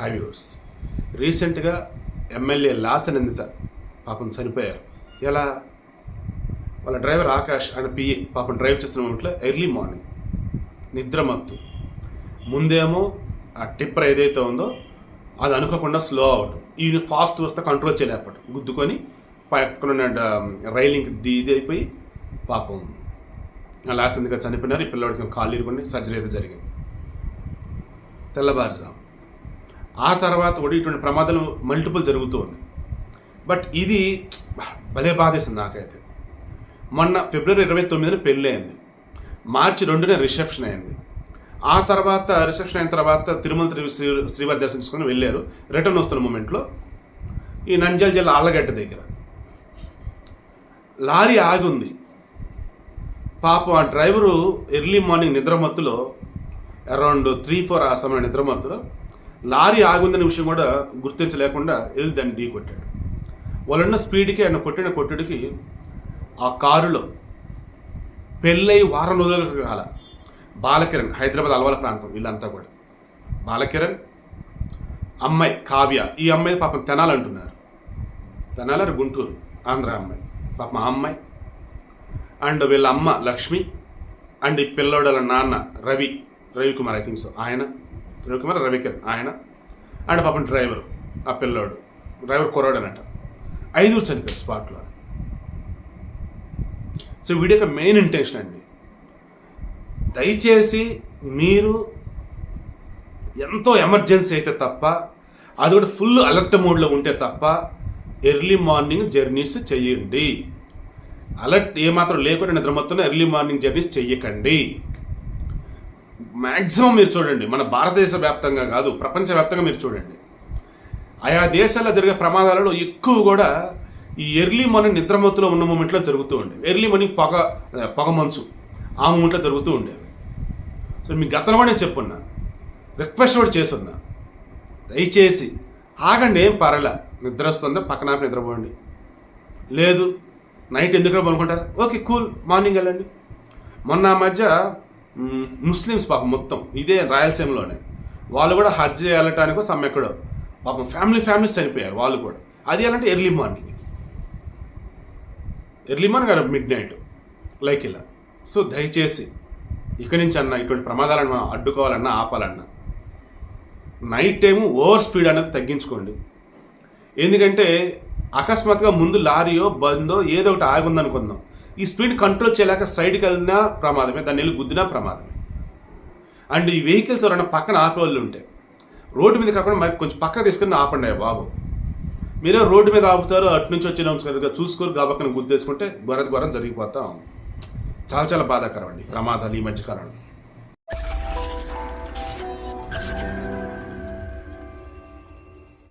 High viewers రీసెంట్గా MLA Lhasa నిందిత పాపం చనిపోయారు. ఎలా? వాళ్ళ డ్రైవర్ ఆకాష్ అండ్ పిఏ పాపం డ్రైవ్ చేస్తున్న మూమెంట్లో ఎర్లీ మార్నింగ్ నిద్రమత్తు ముందేమో ఆ టిప్పర్ ఏదైతే ఉందో అది అనుకోకుండా స్లో అవ్వటం ఈయన ఫాస్ట్ వస్తే కంట్రోల్ చేయలేకపోవటం. గుద్దుకొని పక్కన రైలింగ్ ఇది అయిపోయి పాపం లాస్ట్ ఎందుకు చనిపోయినారు. ఈ పిల్లవాడికి కాళ్ళు ఇరుకొని సర్జరీ అయితే జరిగింది. తెల్లవారుజాము. ఆ తర్వాత కూడా ఇటువంటి ప్రమాదాలు మల్టిపుల్ జరుగుతూ ఉన్నాయి. బట్ ఇది భలే బాధేసింది నాకైతే. మొన్న ఫిబ్రవరి ఇరవై తొమ్మిదిన పెళ్ళి అయింది. మార్చి రెండున రిసెప్షన్ అయింది. ఆ తర్వాత రిసెప్షన్ అయిన తర్వాత తిరుమల శ్రీ శ్రీవారి దర్శించుకొని వెళ్ళారు. రిటర్న్ వస్తున్న మూమెంట్లో ఈ నంజల్ జిల్లా ఆళ్ళగడ్డ దగ్గర. లారీ ఆగుంది. పాపం ఆ డ్రైవరు ఎర్లీ మార్నింగ్ నిద్రమత్తులో అరౌండ్ త్రీ ఫోర్ ఆ సమయం నిద్రమత్తులో లారీ ఆగుందనే విషయం కూడా గుర్తించలేకుండా వెళ్ళి దాన్ని ఢీ కొట్టాడు. వాళ్ళున్న స్పీడ్కి ఆయన కొట్టిన కొట్టుడికి ఆ కారులో పెళ్ళై వారం రోజులకు కాల. బాలకిరణ్ హైదరాబాద్ అలవాల ప్రాంతం వీళ్ళంతా కూడా. బాలకిరణ్ అమ్మాయి కావ్య ఈ అమ్మాయి పాపం తెనాలంటున్నారు తెనాలారు గుంటూరు ఆంధ్ర అమ్మాయి. పాపం ఆ అమ్మాయి. అండ్ వీళ్ళ అమ్మ లక్ష్మి అండ్ ఈ పిల్లోడల నాన్న Ravi Ravikumar I think so ఆయన. రవికుమార్ రవికిరణ్ ఆయన. అండ్ పాపం డ్రైవర్ ఆ పిల్లోడు. డ్రైవర్ కుర్రాడు అనట ఐదుగురు చనిపోయారు స్పాట్లో. సో వీడి యొక్క మెయిన్ ఇంటెన్షన్ అండి దయచేసి మీరు ఎంతో ఎమర్జెన్సీ అయితే తప్ప అది కూడా ఫుల్ అలర్ట్ మోడ్లో ఉంటే తప్ప ఎర్లీ మార్నింగ్ జర్నీస్ చేయండి అలర్ట్ ఏమాత్రం లేకుండా నిద్రమత్తున్న ఎర్లీ మార్నింగ్ జర్నీస్ చెయ్యకండి. మ్యాక్సిమం మీరు చూడండి. మన భారతదేశ వ్యాప్తంగా కాదు ప్రపంచవ్యాప్తంగా మీరు చూడండి. ఆయా దేశాల్లో జరిగే ప్రమాదాలలో ఎక్కువ కూడా ఈ ఎర్లీ మార్నింగ్ నిద్రమత్తులో ఉన్న మూమెంట్లో జరుగుతూ ఉండేవి ఎర్లీ మార్నింగ్ పొగ పొగ మంచు ఆ మూమెంట్లో జరుగుతూ ఉండేవి సో మీ గతంలో కూడా నేను చెప్పున్నా. రిక్వెస్ట్ కూడా చేసున్నా. దయచేసి ఆగండి ఏం పర్లే నిద్ర వస్తుందా? పక్కన నిద్రపోండి. లేదు నైట్ ఎందుకు పనుకుంటారా ఓకే కూల్. మార్నింగ్ వెళ్ళండి. మొన్న ఆ మధ్య ముస్లిమ్స్ పాపం మొత్తం. ఇదే రాయలసీమలోనే. వాళ్ళు కూడా హజ్ వెళ్ళటానికో సమ్ ఎక్కడో పాపం ఫ్యామిలీ ఫ్యామిలీస్ చనిపోయారు వాళ్ళు కూడా. అది ఎలాంటి ఎర్లీ మార్నింగ్ ఎర్లీ మార్నింగ్ కదా మిడ్ నైట్. లైక్ ఇలా. సో దయచేసి ఇక్కడి నుంచి అన్న ఇటువంటి ప్రమాదాలను మనం అడ్డుకోవాలన్నా ఆపాలన్నా నైట్ టైము ఓవర్ స్పీడ్ అనేది తగ్గించుకోండి. ఎందుకంటే అకస్మాత్తుగా ముందు లారీయో బందో ఏదో ఒకటి ఆగుందనుకుందాం ఈ స్పీడ్ కంట్రోల్ చేయలేక సైడ్కి వెళ్ళినా ప్రమాదమే దాన్ని వెళ్ళి గుద్దినా ప్రమాదమే. అండ్ ఈ వెహికల్స్ ఎవరైనా పక్కన ఆపేవాళ్ళు ఉంటే రోడ్డు మీద కాకుండా మరి కొంచెం పక్క తీసుకుని ఆపండి బాబు. మీరే రోడ్డు మీద ఆపుతారు అటు నుంచి వచ్చిన సరిగ్గా చూసుకొని గబక్కన గుద్దేసుకుంటే గొర్రె గొర్రె జరిగిపోతాం చాలా చాలా బాధాకరం అండి ప్రమాదాలు ఈ మధ్యకాలంలో